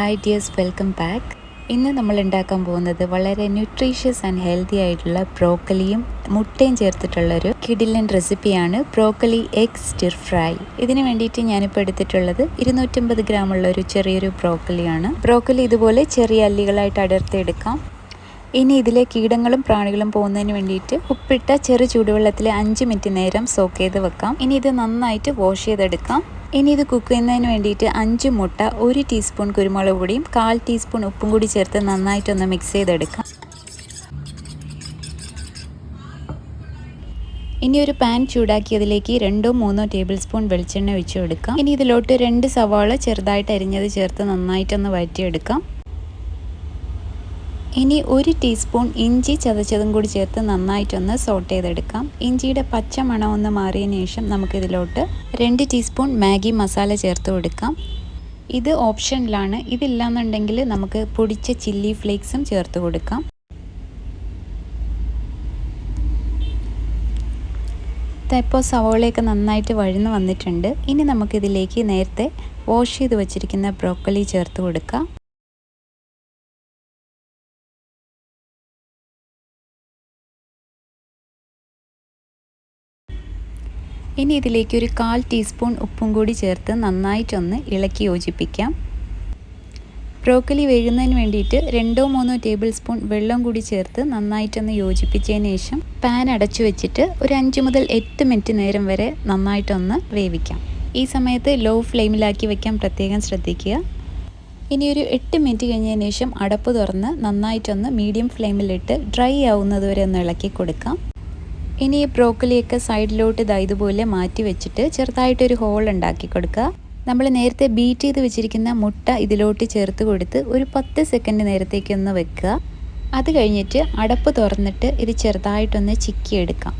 Hi dears welcome back ഇന്ന് നമ്മൾ ഉണ്ടാക്കാൻ പോകുന്നത് വളരെ ന്യൂട്രീഷ്യസ് ആൻഡ് ഹെൽത്തി ആയിട്ടുള്ള ബ്രോക്കലിയും മുട്ടയും ചേർത്തിട്ടുള്ള ഒരു കിഡിലൻ റെസിപ്പിയാണ് ബ്രോക്കലി എഗ് സ്റ്റിർ ഫ്രൈ ഇതിന് വേണ്ടിയിട്ട് ഞാനിപ്പോൾ എടുത്തിട്ടുള്ളത് ഇരുന്നൂറ്റമ്പത് ഗ്രാം ഉള്ള ഒരു ചെറിയൊരു ബ്രോക്കലിയാണ് ബ്രോക്കലി ഇതുപോലെ ചെറിയ അല്ലികളായിട്ട് അടർത്തിയെടുക്കാം. ഇനി ഇതിലെ കീടങ്ങളും പ്രാണികളും പോകുന്നതിന് വേണ്ടിയിട്ട് ഉപ്പിട്ട ചെറു ചൂടുവെള്ളത്തിൽ അഞ്ച് മിനിറ്റ് നേരം സോക്ക് ചെയ്ത് വെക്കാം. ഇനി ഇത് നന്നായിട്ട് വാഷ് ചെയ്തെടുക്കാം. ഇനി ഇത് കുക്ക് ചെയ്യുന്നതിന് വേണ്ടിയിട്ട് അഞ്ച് മുട്ട ഒരു ടീസ്പൂൺ കുരുമുളക് പൊടിയും കാൽ ടീസ്പൂൺ ഉപ്പും കൂടി ചേർത്ത് നന്നായിട്ടൊന്ന് മിക്സ് ചെയ്തെടുക്കാം. ഇനി ഒരു പാൻ ചൂടാക്കിയതിലേക്ക് രണ്ടോ മൂന്നോ ടേബിൾ സ്പൂൺ വെളിച്ചെണ്ണ ഒഴിച്ചു കൊടുക്കാം. ഇനി ഇതിലോട്ട് രണ്ട് സവാള ചെറുതായിട്ട് അരിഞ്ഞത് ചേർത്ത് നന്നായിട്ടൊന്ന് വഴറ്റിയെടുക്കാം. ഇനി ഒരു ടീസ്പൂൺ ഇഞ്ചി ചതച്ചതും കൂടി ചേർത്ത് നന്നായിട്ടൊന്ന് സോട്ട് ചെയ്തെടുക്കാം. ഇഞ്ചിയുടെ പച്ച ഒന്ന് മാറിയതിന് ശേഷം നമുക്കിതിലോട്ട് രണ്ട് ടീസ്പൂൺ മാഗി മസാല ചേർത്ത് കൊടുക്കാം. ഇത് ഓപ്ഷനിലാണ്. ഇതില്ലാന്നുണ്ടെങ്കിൽ നമുക്ക് പൊടിച്ച ചില്ലി ഫ്ലേക്സും ചേർത്ത് കൊടുക്കാം. ഇപ്പോൾ സവോളയൊക്കെ നന്നായിട്ട് വഴന്ന് വന്നിട്ടുണ്ട്. ഇനി നമുക്കിതിലേക്ക് നേരത്തെ വാഷ് ചെയ്ത് വെച്ചിരിക്കുന്ന ബ്രോക്കലി ചേർത്ത് കൊടുക്കാം. ഇനി ഇതിലേക്ക് ഒരു കാൽ ടീസ്പൂൺ ഉപ്പും കൂടി ചേർത്ത് നന്നായിട്ടൊന്ന് ഇളക്കി യോജിപ്പിക്കാം. ബ്രോക്കലി വേഴുന്നതിന് വേണ്ടിയിട്ട് രണ്ടോ മൂന്നോ ടേബിൾ സ്പൂൺ വെള്ളം കൂടി ചേർത്ത് നന്നായിട്ടൊന്ന് യോജിപ്പിച്ചതിന് ശേഷം പാൻ അടച്ചു വെച്ചിട്ട് ഒരു അഞ്ച് മുതൽ എട്ട് മിനിറ്റ് നേരം വരെ നന്നായിട്ടൊന്ന് വേവിക്കാം. ഈ സമയത്ത് ലോ ഫ്ലെയിമിലാക്കി വെക്കാൻ പ്രത്യേകം ശ്രദ്ധിക്കുക. ഇനി ഒരു എട്ട് മിനിറ്റ് കഴിഞ്ഞതിന് ശേഷം അടപ്പ് തുറന്ന് നന്നായിട്ടൊന്ന് മീഡിയം ഫ്ലെയിമിലിട്ട് ഡ്രൈ ആവുന്നതുവരെ ഒന്ന് ഇളക്കി കൊടുക്കാം. ഇനി ഈ ബ്രോക്കലിയൊക്കെ സൈഡിലോട്ട് ഇതാ ഇതുപോലെ മാറ്റി വെച്ചിട്ട് ചെറുതായിട്ടൊരു ഹോൾ ഉണ്ടാക്കി കൊടുക്കുക. നമ്മൾ നേരത്തെ ബീറ്റ് ചെയ്ത് വെച്ചിരിക്കുന്ന മുട്ട ഇതിലോട്ട് ചേർത്ത് കൊടുത്ത് ഒരു പത്ത് സെക്കൻഡ് നേരത്തേക്കൊന്ന് വെക്കുക. അത് കഴിഞ്ഞിട്ട് അടപ്പ് തുറന്നിട്ട് ഇത് ചെറുതായിട്ടൊന്ന് ചിക്കിയെടുക്കാം.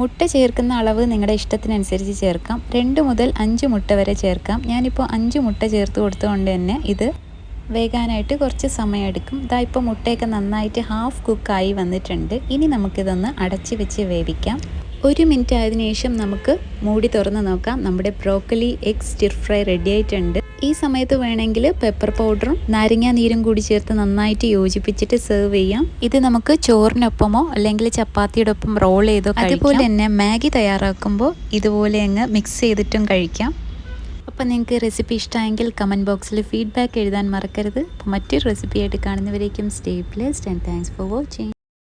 മുട്ട ചേർക്കുന്ന അളവ് നിങ്ങളുടെ ഇഷ്ടത്തിനനുസരിച്ച് ചേർക്കാം. രണ്ട് മുതൽ അഞ്ച് മുട്ട വരെ ചേർക്കാം. ഞാനിപ്പോൾ അഞ്ച് മുട്ട ചേർത്ത് കൊടുത്തുകൊണ്ട് തന്നെ ഇത് വേകാനായിട്ട് കുറച്ച് സമയം എടുക്കും ഇതാ ഇപ്പോൾ മുട്ടയൊക്കെ നന്നായിട്ട് ഹാഫ് കുക്കായി വന്നിട്ടുണ്ട്. ഇനി നമുക്കിതൊന്ന് അടച്ച് വെച്ച് വേവിക്കാം. ഒരു മിനിറ്റ് ആയതിനു ശേഷം നമുക്ക് മൂടി തുറന്ന് നോക്കാം. നമ്മുടെ broccoli egg stir fry ready ആയിട്ടുണ്ട്. ഈ സമയത്ത് വേണമെങ്കിൽ പെപ്പർ പൗഡറും നാരങ്ങ നീരും കൂടി ചേർത്ത് നന്നായിട്ട് യോജിപ്പിച്ചിട്ട് സെർവ് ചെയ്യാം. ഇത് നമുക്ക് ചോറിനൊപ്പമോ അല്ലെങ്കിൽ ചപ്പാത്തിയുടെ ഒപ്പം റോൾ ചെയ്തോ അതുപോലെ തന്നെ മാഗി തയ്യാറാക്കുമ്പോൾ ഇതുപോലെ അങ്ങ് മിക്സ് ചെയ്തിട്ടും കഴിക്കാം. അപ്പോൾ നിങ്ങൾക്ക് റെസിപ്പി ഇഷ്ടമായെങ്കിൽ കമന്റ് ബോക്സിൽ ഫീഡ്ബാക്ക് എഴുതാൻ മറക്കരുത്. അപ്പോൾ മറ്റൊരു റെസിപ്പിയായിട്ട് കാണുന്നവരേക്കും stay blessed and thanks for watching